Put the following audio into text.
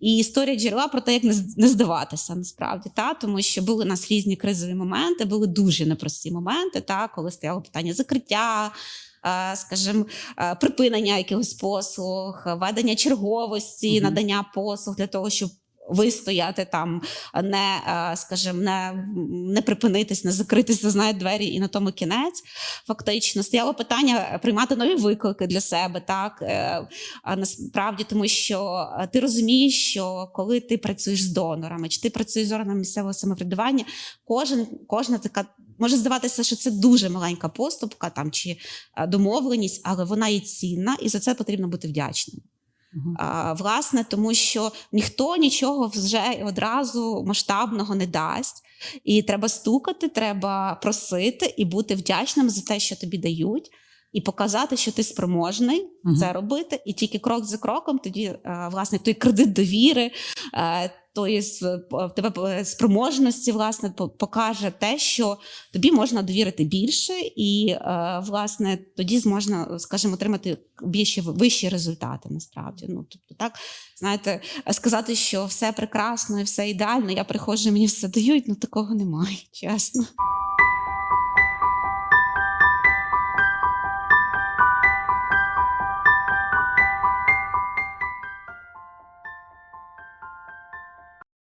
І історія джерела про те, як не здаватися насправді, та тому що були у нас різні кризові моменти, були дуже непрості моменти, та коли стояло питання закриття. е, Скажімо, е, припинення якихось послуг, ведення черговості, надання послуг для того, щоб вистояти там, не, е, скажімо, не, не припинитись, не закритись, знають двері, і на тому кінець. Фактично стояло питання приймати нові виклики для себе, так е, а насправді, тому що е, ти розумієш, що коли ти працюєш з донорами, чи ти працюєш з органами місцевого самоврядування, кожен кожна така. Може здаватися, що це дуже маленька поступка там чи е, домовленість, але вона є цінна, і за це потрібно бути вдячним. А, власне, тому що ніхто нічого вже одразу масштабного не дасть. І треба стукати, треба просити і бути вдячним за те, що тобі дають, і показати, що ти спроможний Мгм. це робити. І тільки крок за кроком, тоді е, власне той кредит довіри, е, тої в тебе е, спроможності, власне, по- покаже те, що тобі можна довірити більше, і е, власне тоді зможна, скажімо, отримати більші вищі результати. Насправді, ну тобто, так знаєте, сказати, що все прекрасно і все ідеально. Я приходжу, мені все дають. Ну такого немає, чесно.